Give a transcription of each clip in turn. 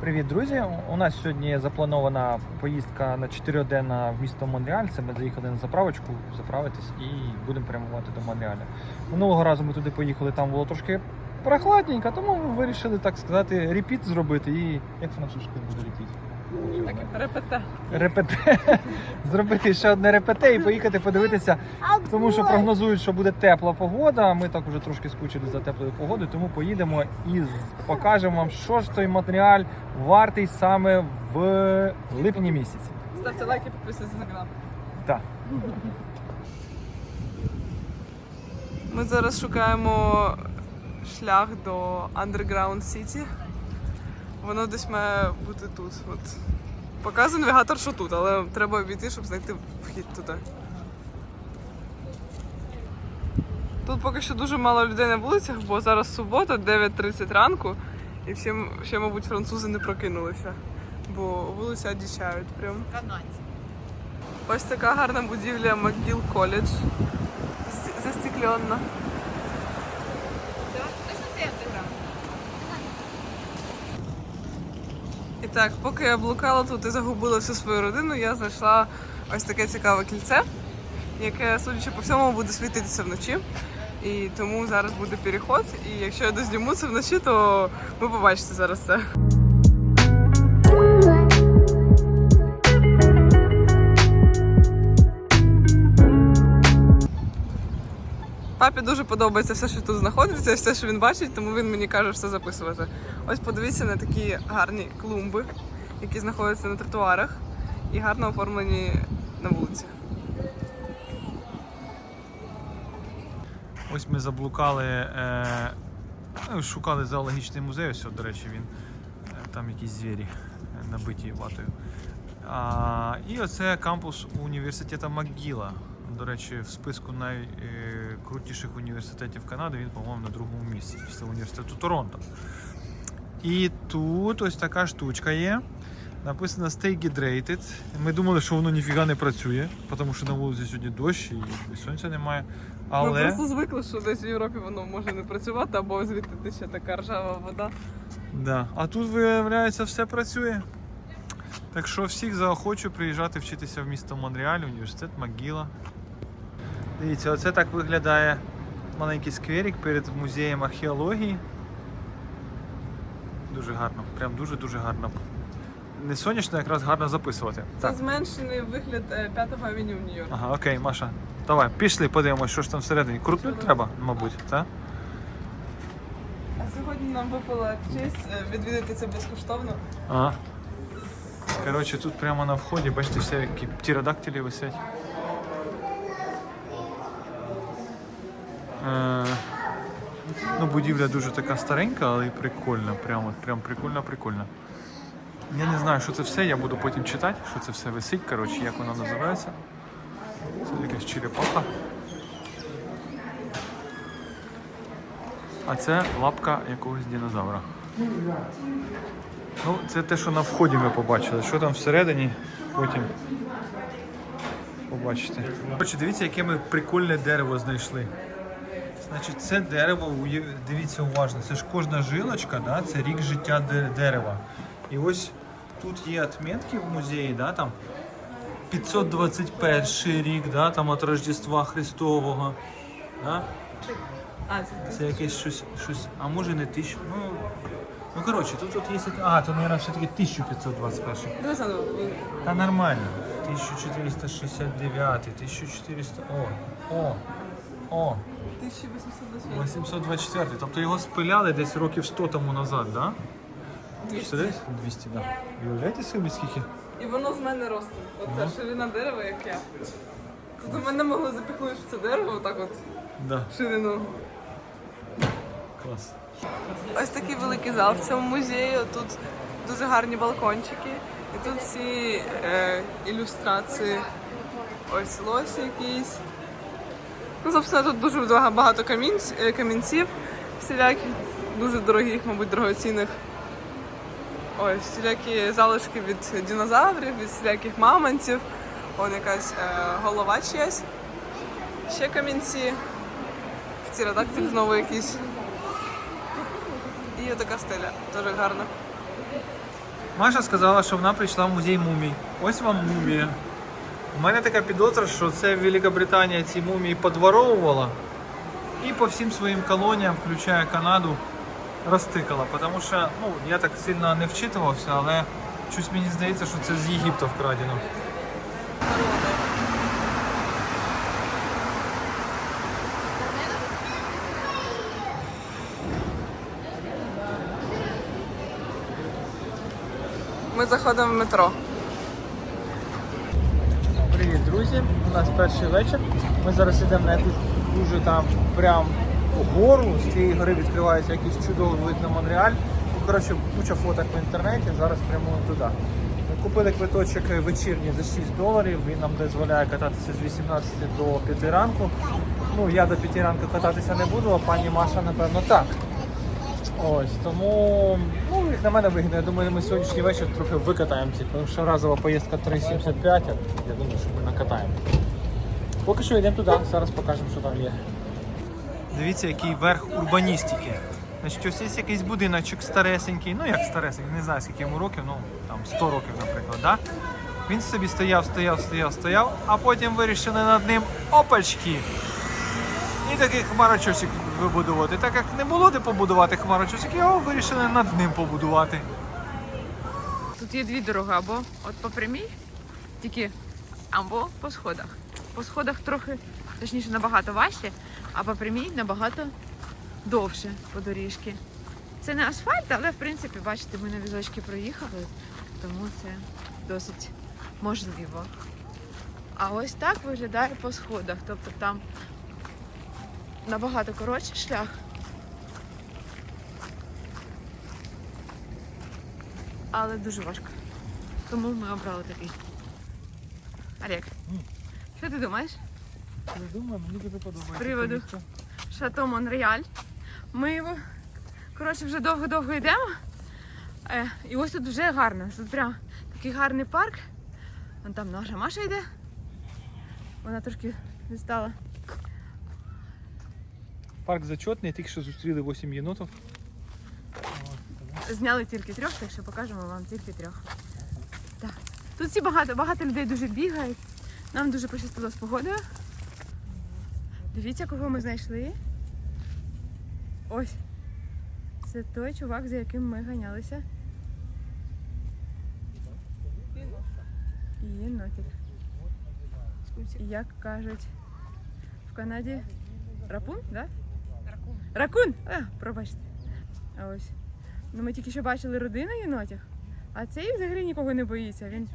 Привіт, друзі! У нас сьогодні запланована поїздка на 4 в місто Монреаль. Це ми заїхали на заправочку заправитись і будемо прямувати до Монреаля. Минулого разу ми туди поїхали, там було трошки прохладненько, тому ми вирішили так сказати репіт зробити. І як французькою буде репіт? Так, репете. Репете. Зробити ще одне репете і поїхати подивитися, тому що прогнозують, що буде тепла погода. Ми так уже трошки скучили за теплою погодою, тому поїдемо і покажемо вам, що ж той матеріаль вартий саме в липні місяці. Ставте лайки, підписуйтесь на канал. Так. Ми зараз шукаємо шлях до Underground City. Воно десь має бути тут. От. Показує навігатор, що тут, але треба обійти, щоб знайти вхід туди. Тут поки що дуже мало людей на вулицях, бо зараз субота, 9.30 ранку, і всі, ще, мабуть, французи не прокинулися, бо вулиці одічають прям. Ось така гарна будівля МcGill коледж. Застеклена. І так, поки я блукала тут і загубила всю свою родину, я знайшла ось таке цікаве кільце, яке, судячи по всьому, буде світитися вночі. І тому зараз буде переход. І якщо я дозніму це вночі, то ви побачите зараз це. Папі дуже подобається все, що тут знаходиться, все, що він бачить, тому він мені каже все записувати. Ось подивіться на такі гарні клумби, які знаходяться на тротуарах і гарно оформлені на вулиці. Ось ми заблукали, е, ну, шукали зоологічний музей. Ось, до речі, він е, там якісь звірі е, набиті ватою. А, і оце кампус університету МакГіла. До речі, в списку найкрутіших університетів Канади він, по-моєму, на другому місці після університету Торонто. І тут ось така штучка є. Написано Stay Hydrated. Ми думали, що воно ніфіга не працює, тому що на вулиці сьогодні дощ і, сонця немає. Ми просто звикли, що десь в Європі воно може не працювати, або звідти ще така ржава вода. Да. А тут, виявляється, все працює. Так що всіх заохочу приїжджати вчитися в місто Монреаль, університет Магіла. Дивіться, оце так виглядає маленький скверик перед музеєм археології. Дуже гарно, прям дуже-дуже гарно. Не сонячно, якраз гарно записувати. Це зменшений вигляд 5-го авеню в Нью-Йорку. Ага, окей, Маша. Давай, пішли, подивимось, що ж там всередині. Крутнуть треба, мабуть, так? А сьогодні нам випала честь е, відвідати це безкоштовно. Ага. Коротше, тут прямо на вході, бачите, всякі птеродактилі висять. Е, ну, будівля дуже така старенька, але і прикольна. Прямо, прям прикольна, прикольна. Я не знаю, що це все, я буду потім читати, що це все висить, коротше, як воно називається. Це якась черепаха. А це лапка якогось динозавра. Ну, це те, що на вході ми побачили. Що там всередині, потім побачите. Коротше, дивіться, яке ми прикольне дерево знайшли. Значить, це дерево, дивіться уважно, це ж кожна жилочка, да? це рік життя дерева. І ось тут є отметки в музеї, да, там 521 рік, да, там від Рождества Христового. Да? Це якесь щось, щось, а може не тисячу. Ну, ну коротше, тут, тут є. А, то, мабуть, все-таки 1521. Дивися, ну, Та нормально. 1469, 1400. О, о, о, 1828. 824. Тобто його спиляли десь років 100 тому назад, да? 200. 200, 200 да. Уявляєте собі скільки? І воно з мене ростом. Оце ширина дерева, як я. Тут у мене могли запіхнути в це дерево, отак от Да, ширину. клас. Ось такий великий зал в цьому музеї. Тут дуже гарні балкончики. І тут всі е, ілюстрації. Ось лось якийсь. Ну, собственно, тут дуже багато камінць, е, камінців всіляких, дуже дорогих, мабуть, дорогоцінних. Ось всілякі залишки від динозаврів, від всіляких мамонтів. Вон якась е, голова чиясь. Ще камінці. Птеродактиль знову якийсь. І така стеля, дуже гарна. Маша сказала, що вона прийшла в музей мумій. Ось вам мумія. У мене така підозра, що це Великобританія ці мумії подворовувала і по всім своїм колоніям, включая Канаду, розтикала. Тому що ну, я так сильно не вчитувався, але щось мені здається, що це з Єгипту вкрадено. Заходимо в метро. Привіт, друзі! У нас перший вечір. Ми зараз йдемо на якусь дуже там прям гору. З цієї гори відкривається якийсь чудовий вид на Монреаль. Ну, коротше, куча фоток в інтернеті. Зараз прямуємо туди. Ми купили квиточок вечірній за 6 доларів. Він нам дозволяє кататися з 18 до 5 ранку. Ну, я до 5 ранку кататися не буду, а пані Маша, напевно, так. Ось тому, ну, як на мене вигідно. Я думаю, ми сьогоднішній вечір трохи викатаємося, тому що разова поїздка 3,75, я думаю, що ми накатаємо. Поки що йдемо туди, зараз покажемо, що там є. Дивіться, який верх урбаністики. Значить, ось є якийсь будиночок старесенький, ну як старесенький, не знаю скільки йому років, ну там 100 років, наприклад, да? Він собі стояв, стояв, стояв, стояв, а потім вирішили над ним опачки. І такий хмарочосик вибудувати. Так як не було де побудувати хмарочосик, його вирішили над ним побудувати. Тут є дві дороги, або от по прямій, тільки або по сходах. По сходах трохи, точніше, набагато важче, а по прямій набагато довше по доріжки. Це не асфальт, але в принципі, бачите, ми на візочки проїхали, тому це досить можливо. А ось так виглядає по сходах. Тобто там набагато коротший шлях. але дуже важко. Тому ми обрали такий. Олег, М. що ти думаєш? Не думаю, мені дуже подобається. З приводу. Шато Монреаль. Ми його, коротше, вже довго-довго йдемо. Е, і ось тут вже гарно. Тут прям такий гарний парк. Вон там наша Маша йде. Вона трошки відстала. Парк зачетний, тільки що зустріли 8 єнотів. Зняли тільки трьох, так що покажемо вам тільки трьох. Так. Тут всі багато, багато людей дуже бігають. Нам дуже пощастило з погодою. Дивіться, кого ми знайшли. Ось. Це той чувак, за яким ми ганялися. І єнотик. І Як кажуть в Канаді. Рапун, так? Да? Ракун. А, пробачте. А ось. Ну ми тільки що бачили родину єнотів, а цей взагалі нікого не боїться. Він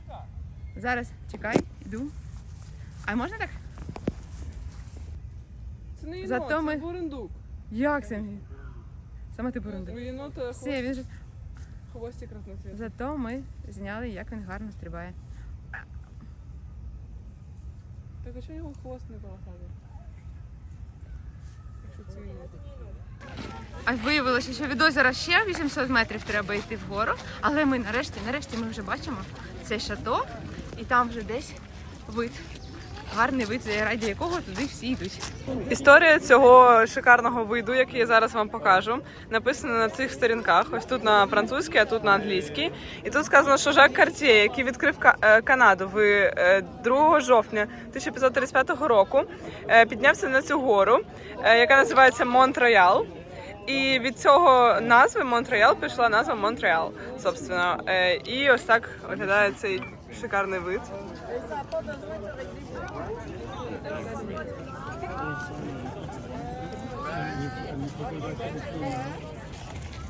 зараз чекай, іду. А можна так? Це не єнот, це ми- бурундук. Як це? Саме ти бурунди. У єнота Все, він же. хвостик разноцвітний. Зато ми зняли, як він гарно стрибає. Так а чого його хвост не балахає? А виявилося, що від озера ще 800 метрів треба йти вгору. Але ми нарешті, нарешті ми вже бачимо це шато, і там вже десь вид. Гарний вид, раді якого туди всі йдуть. Історія цього шикарного виду, який я зараз вам покажу, написана на цих сторінках. Ось тут на французькій, а тут на англійській. І тут сказано, що Жак Картє, який відкрив е, Канаду в е, 2 жовтня 1535 року, е, піднявся на цю гору, е, яка називається Монт-Роял. І від цього назви Монтреал пішла назва Монтреал, собственно. Е, І ось так виглядає цей шикарний вид.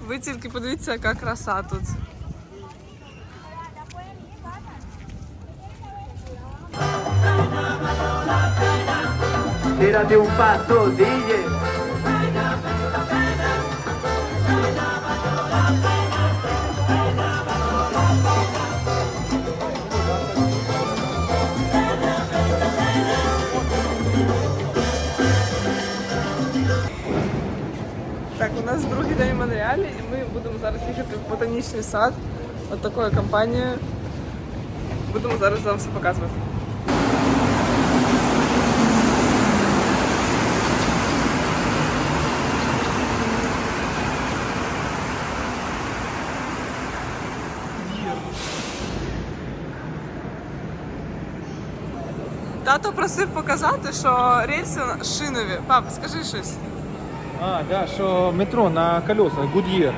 Ви тільки подивіться, яка краса тут. Tírate un paso, DJ. День в Монреалі і ми будемо зараз їхати в ботанічний сад от такою компанією. Будемо зараз вам все показувати. Тато просив показати, що рельси шинові. Пап, скажи щось. А, да, що метро на колесах, Гуд'єр.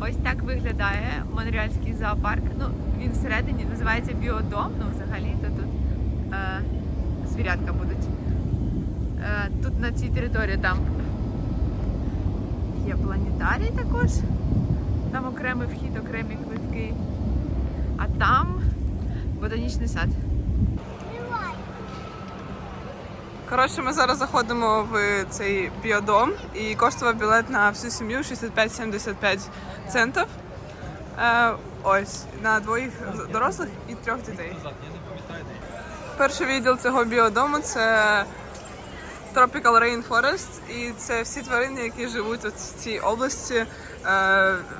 Ось так виглядає Монреальський зоопарк. Ну, він всередині називається біодом. Ну, взагалі то тут е, звірятка будуть. Е, тут на цій території там є планетарій також. Там окремий вхід, окремі квитки. А там ботанічний сад. Коротше, ми зараз заходимо в цей біодом і коштував білет на всю сім'ю 65-75 центів. Е, ось на двоїх дорослих і трьох дітей. Перший відділ цього біодому це Tropical Rainforest, і це всі тварини, які живуть от в цій області, е,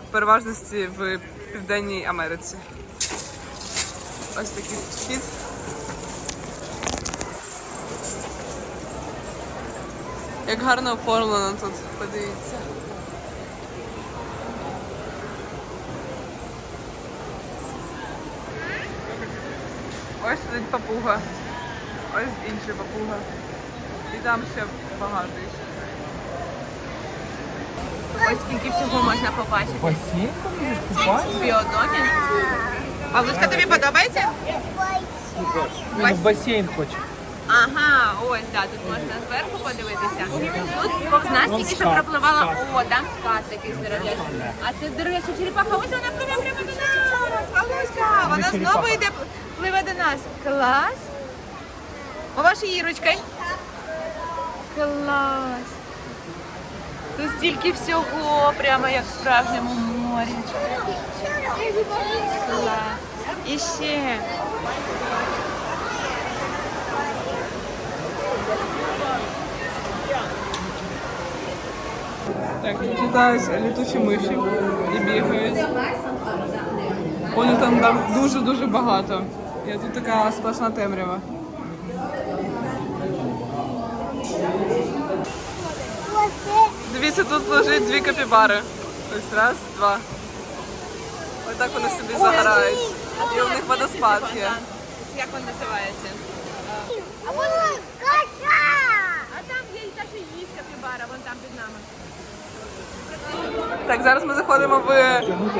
в переважності в Південній Америці. Ось такий вхід. Як гарно оформлено тут, подивіться. Ось сидить папуга. Ось інший папуга. І там ще багато ще. Ось скільки всього можна побачити. Басейн В біодомі. Павлуська, тобі подобається? Він в басейн хоче. Ага, ось так, тут можна зверху подивитися. Тут повз нас тільки що пропливала. О, там скат такий здоров'язний. А це, до речі, черепаха. Ось вона пливе прямо до нас. Павлуська, вона знову йде, пливе до нас. Клас. Помаш її ручкою. Клас. Тут стільки всього, прямо як в справжньому морі. Клас. І ще. Літають літучі миші і бігають. Вони там, там дуже-дуже багато. І тут така сплошна темрява. Дивіться, тут лежить дві капібари. Ось раз, два. Ось так вони собі загорають. І у них водоспад є. Як він називається? А вон! А там є та що їсть капібара, вон там під нами. Так, зараз ми заходимо в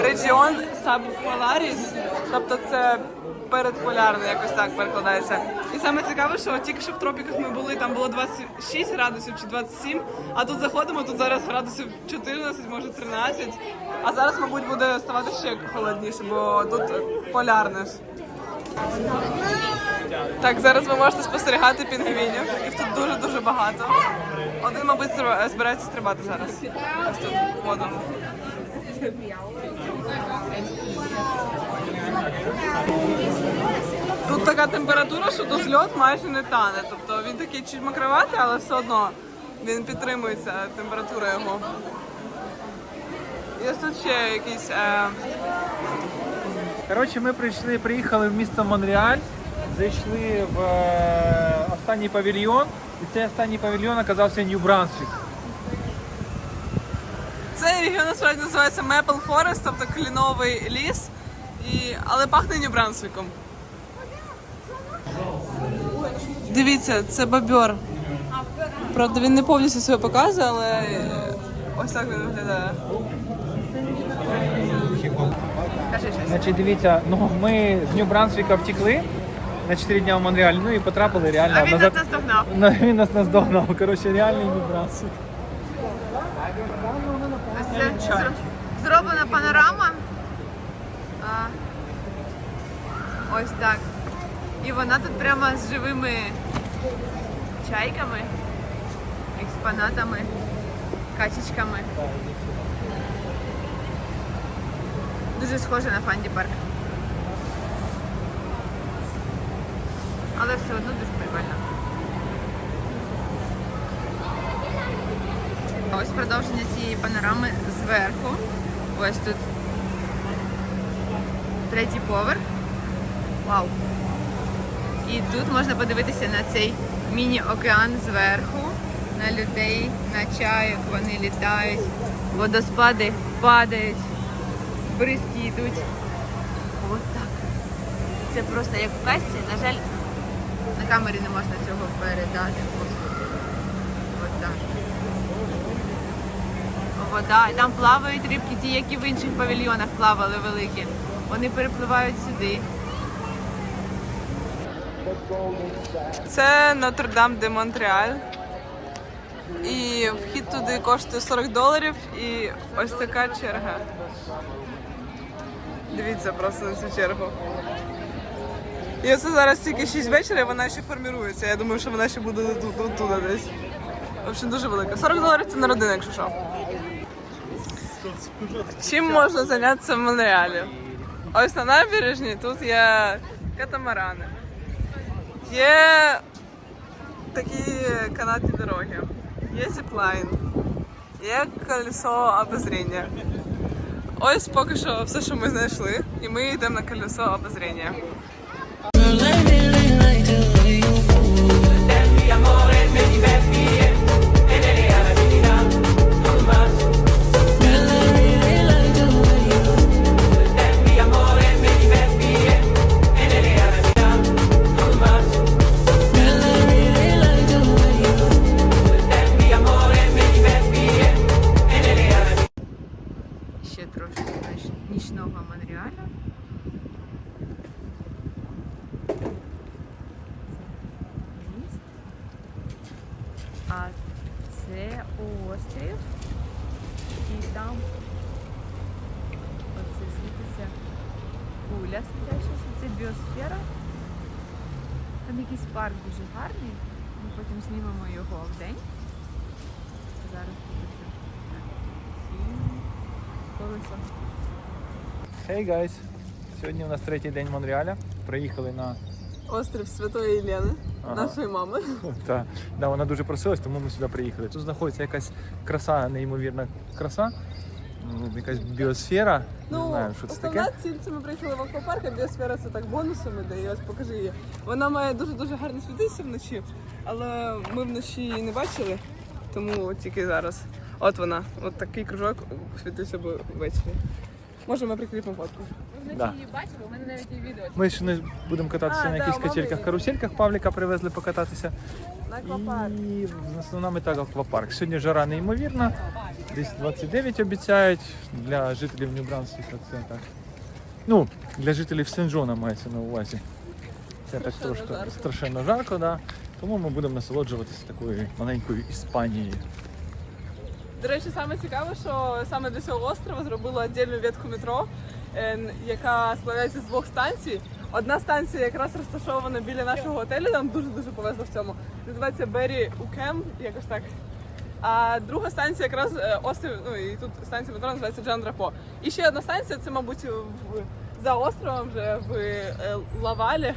регіон Сабполаріс, тобто це передполярний, якось так перекладається. І саме цікаве, що тільки що в тропіках ми були, там було 26 градусів чи 27, а тут заходимо, тут зараз градусів 14, може 13. А зараз, мабуть, буде ставати ще холодніше, бо тут полярне. Так, зараз ви можете спостерігати пінгвінів, їх тут дуже-дуже багато. Один, мабуть, збирається стрибати зараз. Тут, така температура, що тут льод майже не тане. Тобто він такий чуть мокроватий, але все одно він підтримується, температура його. І тут ще якісь. Е... Коротше, ми прийшли, приїхали в місто Монреаль, зайшли в е, останній павільйон, і цей останній павільйон оказався Нью-Брансвік. Цей регіон насправді називається Maple Forest, тобто кліновий ліс, і... але пахне Нью-Брансвіком. Дивіться, це бобер. Правда, він не повністю себе показує, але е, ось так він виглядає. Значить, дивіться, ну ми з Нью-Брансвіка втекли на 4 дня в Монреаль, ну і потрапили реально А він нас назад. наздогнав. На- Він нас наздогнав. Коротше, реальний Нью-Брансвік. Ось це зро- зроблена панорама. А, ось так. І вона тут прямо з живими чайками, експонатами, качечками. Дуже схоже на Фанді парк. Але все одно дуже прикольно. Ось продовження цієї панорами зверху. Ось тут третій поверх. Вау! І тут можна подивитися на цей міні-океан зверху, на людей, на чайок, вони літають, водоспади падають, бризки йдуть. Ось так. Це просто як в касті. На жаль, на камері не можна цього передати. Вода. Вода. І там плавають рибки, ті, які в інших павільйонах плавали великі. Вони перепливають сюди. Це Нотр-Дам де Монреаль. І вхід туди коштує 40 доларів і ось така черга. Дивіться просто на цю чергу. І оце зараз тільки 6 вечора, і вона ще формірується. Я думаю, що вона ще буде тут, тут, десь. В общем, дуже велика. 40 доларів це на родину, якщо що. Чим можна зайнятися в Монреалі? Ось на набережні тут є катамарани. Є такі канатні дороги, є зіплайн, є колесо обозріння. Ось поки що все, що ми знайшли, і ми йдемо на колесо обозріння. Ще це острів. І там оце світиться куля спрячеться. Це біосфера. Там якийсь парк дуже гарний. Ми потім знімемо його в день. Зараз буде. І колесо. Hey guys! Сьогодні у нас третій день Монреаля. Приїхали на Острів Святої Єлени, Ага. нашої мами. Та, да, вона дуже просилась, тому ми сюди приїхали. Тут знаходиться якась краса, неймовірна краса, м, якась біосфера. не знаю, що це основна таке. ціль це ми приїхали в аквапарк, а біосфера це так бонусом іде. І ось покажи її. Вона має дуже дуже гарно світитися вночі, але ми вночі її не бачили, тому тільки зараз. От вона, от такий кружок світився б ввечері. Може, ми прикріпимо фотку. Да. її бачили, у мене навіть є відео. Ми ще не будемо кататися А, на да, якихось мама качельках, карусельках. Павліка привезли покататися. На аквапарк. І основна мета аквапарк. Сьогодні жара неймовірна. Десь 29 обіцяють для жителів Нью-Брансвіка. Це так. Ну, для жителів Сен-Джона мається на увазі. Це так Страшенно трошки жарко. страшенно жарко, да. тому ми будемо насолоджуватися такою маленькою Іспанією. До речі, саме цікаве, що саме для цього острова зробили віддільну ветку метро, яка складається з двох станцій. Одна станція якраз розташована біля нашого готелю, нам дуже дуже повезло в цьому. Називається Берry Укем, якось так. А друга станція якраз е, острів, ну і тут станція метро називається Джан Драпо. І ще одна станція, це, мабуть, в, за островом вже в е, Лавалі.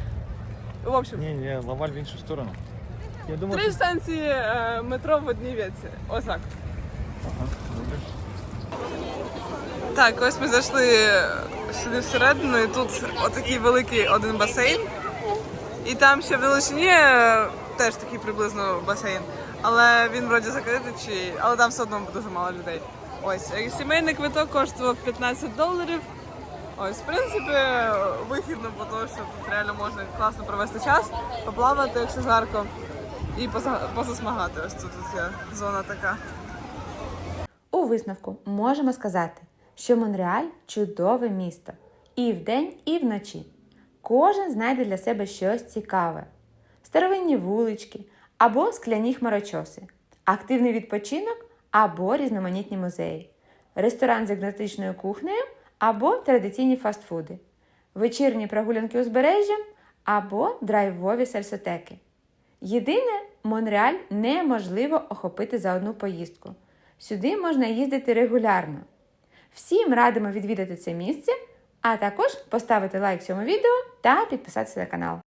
В общем, Ні, ні, лаваль в іншу сторону. Я думаю, три що... станції е, метро в одній ветці. Ось так. Ага. Так, ось ми зайшли сюди всередину, і тут отакий великий один басейн. І там ще в Величині теж такий приблизно басейн. Але він вроді закритий, чи... але там все одно дуже мало людей. Ось, е, сімейний квиток коштував 15 доларів. Ось, в принципі, вихідно, бо того, що тут реально можна класно провести час, поплавати, якщо жарко, і позасмагати. Ось тут, тут є зона така. У висновку можемо сказати, що Монреаль чудове місто і вдень, і вночі. Кожен знайде для себе щось цікаве: старовинні вулички або скляні хмарочоси, активний відпочинок або різноманітні музеї, ресторан з екзотичною кухнею або традиційні фастфуди, вечірні прогулянки узбережжям або драйвові сельсотеки. Єдине, Монреаль неможливо охопити за одну поїздку. Сюди можна їздити регулярно. Всім радимо відвідати це місце, а також поставити лайк цьому відео та підписатися на канал.